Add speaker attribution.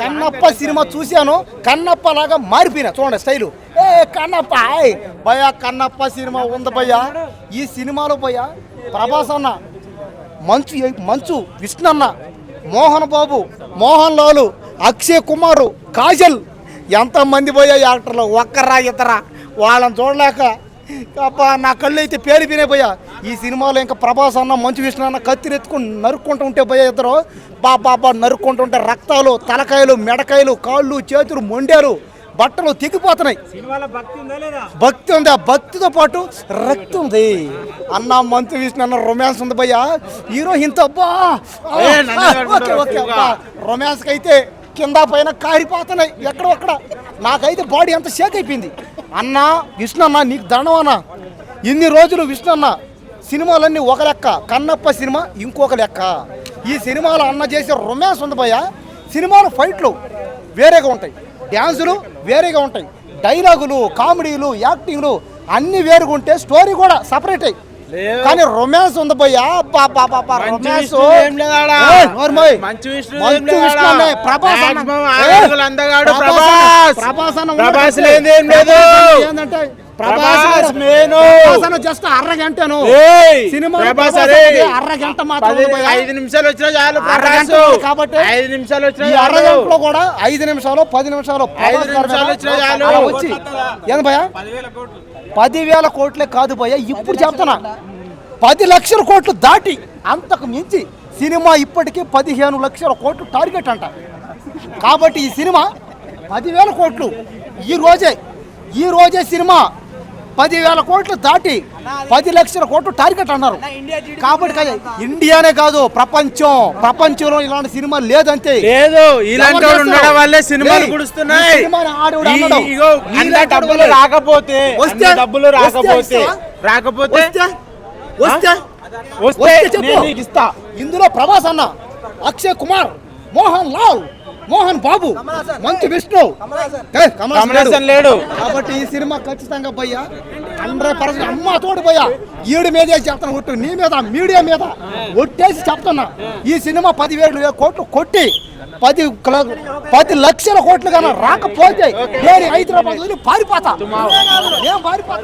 Speaker 1: Kannappa cinema చూశాను. కన్నప్ప లాగా మారిపోయినా. చూడండి స్టైలు. ఏ కన్నప్ప ఆయ్. భయ్యా కన్నప్ప సినిమా ఉంది భయ్యా. ఈ సినిమాలో భయ్యా ప్రభాస్ అన్న మంచు మంచు విష్ణు అన్న మోహన్ బాబు మోహన్ లాలు అక్షయ్ కుమారు కాజల్. ఎంతమంది పోయా యాక్టర్లు? ఒక్కరా ఇద్దరా? వాళ్ళని చూడలేక అబ్బా నా కళ్ళు అయితే పేలిపోయినాయి పోయా ఈ సినిమాలో ఇంకా ప్రభాస్ అన్న మంచు విష్ణు అన్న కత్తిరెత్తుకుని నరుక్కుంటూ ఉంటే పోయా ఇద్దరు. బా బాబా నరుక్కుంటూ ఉంటే రక్తాలు తలకాయలు మెడకాయలు కాళ్ళు చేతులు మొండారు. బట్టలు తెగిపోతున్నాయి.
Speaker 2: భక్తి ఉందా
Speaker 1: ఆ భక్తితో పాటు రక్తి ఉంది. అన్న మంతు విష్ణు అన్న రొమాన్స్ ఉంది భయ్యా. హీరో ఇంత అబ్బా. ఓకే ఓకే రొమాన్స్ అయితే కింద పైన కారిపోతున్నాయి. ఎక్కడొక్కడ నాకైతే బాడీ అంత షేక్ అయిపోయింది. అన్న విష్ణు అన్న నీకు దండం అన్న. ఇన్ని రోజులు విష్ణు అన్న సినిమాలన్నీ ఒక లెక్క. కన్నప్ప సినిమా ఇంకొక లెక్క. ఈ సినిమాలో అన్న చేసే రొమాన్స్ ఉంది భయ్యా. సినిమాలు ఫైట్లు వేరేగా ఉంటాయి. డ్యాన్సులు వేరేగా ఉంటాయి. డైలాగులు కామెడీలు యాక్టింగ్లు అన్నీ వేరుగా ఉంటే స్టోరీ కూడా సపరేట్ అయ్యి కానీ రొమాన్స్ ఉంది రొమాన్స్.
Speaker 2: మంచు
Speaker 1: అనే ప్రభాస్
Speaker 2: అందగాడు
Speaker 1: ప్రభాస్
Speaker 2: లేదు.
Speaker 1: ఏందంటే ప్రభాస్ అన్న జస్ట్ అరగంటను.
Speaker 2: ఏయ్,
Speaker 1: సినిమా
Speaker 2: ప్రభాస్ అరే.
Speaker 1: అరగంట మాత్రం
Speaker 2: పది-
Speaker 1: ఉంది భయ్యా.
Speaker 2: ఐదు నిమిషాలు వచ్చినా చాలు
Speaker 1: అరగంట కాబట్టి
Speaker 2: ఐదు నిమిషాలు వచ్చినా.
Speaker 1: అరగంటలో కూడా ఐదు నిమిషాలు పది నిమిషాలు
Speaker 2: ఐదు నిమిషాలు వచ్చినా చాలు.
Speaker 1: వచ్చి. ఏంది భయ్యా? పదివేల కోట్లే కాదు భయ్యా ఇప్పుడు చెప్తున్నా. పది లక్షల కోట్లు దాటి అంతకు మించి సినిమా ఇప్పటికీ పదిహేను లక్షల కోట్లు టార్గెట్ అంట. కాబట్టి ఈ సినిమా పదివేల కోట్లు. ఈ రోజే ఈ రోజే సినిమా పదివేల కోట్లు దాటి పది లక్షల కోట్లు టార్గెట్ అన్నారు కాబట్టి ఇండియానే కాదు ప్రపంచం ప్రపంచంలో ఇలాంటి సినిమా లేదంతే
Speaker 2: లేదు ఇలాంటి ఉండడం వల్లే? సినిమాలు గుడుస్తున్నాయి డబ్బులు. రాకపోతే
Speaker 1: వస్తే-
Speaker 2: డబ్బులు రాకపోతే? రాకపోతే
Speaker 1: వస్తే వస్తే
Speaker 2: ఇస్తా
Speaker 1: ఇందులో ప్రభాస్ అన్న అక్షయ్ కుమార్ మోహన్ లాల్ మోహన్ బాబు మంచు విష్ణు. ఏ,
Speaker 2: కమలాసన్ లేడు.
Speaker 1: కాబట్టి ఈ సినిమా ఖచ్చితంగా పోయా హండ్రెడ్ పర్సెంట్ అమ్మ తోడు పోయా ఈడు మీద చెప్తాను ఒట్టు? నీ మీద మీడియా మీద? ఒట్టేసి చెప్తున్నా. ఈ సినిమా పదివేలు కోట్లు కొట్టి పది పది లక్షల కోట్లు కన్నా రాకపోతే నేను హైదరాబాద్ పారిపోతా. నేను పారిపోతా.